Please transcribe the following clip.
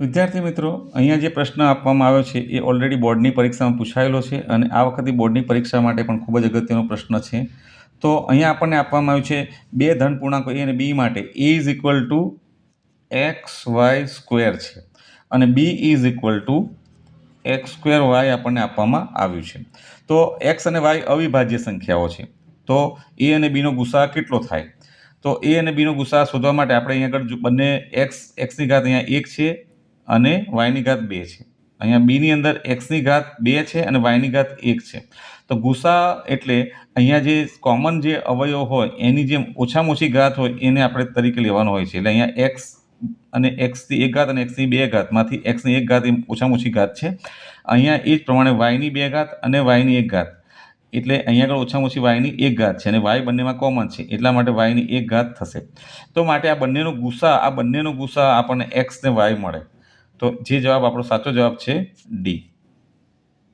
વિદ્યાર્થી મિત્રો, અહીંયા જે પ્રશ્ન આપવામાં આવ્યો છે, એ ઓલરેડી બોર્ડની પરીક્ષામાં પૂછાયેલો છે અને આ વખતે બોર્ડની પરીક્ષા માટે પણ ખૂબ જ અગત્યનો પ્રશ્ન છે. તો અહીંયા આપણને આપવામાં આવ્યું છે બે ધન પૂર્ણાંકો એ અને બી માટે A is equal to X Y square છે. અને B is equal to X square Y આપણને આપવામાં આવ્યું છે. તો એક્સ અને વાય અવિભાજ્ય સંખ્યાઓ છે. તો એ અને બીનો ગુસા કેટલો થાય? તો એ અને બીનો ગુસા શોધવા માટે આપણે અહીંયા આગળ બંને એક્સ એક્સની ઘાત અહીંયા એક છે. અને વાયની ઘાત બે છે. અહીંયા બીની અંદર એક્સની ઘાત બે છે અને વાયની ઘાત એક છે. તો ગુસા એટલે અહીંયા જે કોમન જે અવયવ હોય, એની જે ઓછામાં ઓછી ઘાત હોય, એને આપણે તરીકે લેવાનો હોય છે. એટલે અહીંયા એક્સ અને એક્સથી એક ઘાત અને એક્સની બે ઘાતમાંથી એક્સની એક ઘાત એ ઓછામાં ઓછી ઘાત છે. અહીંયા એ જ પ્રમાણે વાયની બે ઘાત અને વાયની એક ઘાત. એટલે અહીંયા આગળ ઓછામાં ઓછી વાયની એક ઘાત છે અને વાય બંનેમાં કોમન છે. એટલા માટે વાયની એક ઘાત થશે. તો માટે આ બંનેનો ગુસા, આ બંનેનો ગુસા આપણને એક્સ ને વાય મળે. તો જે જવાબ આપણો સાચો જવાબ છે ડી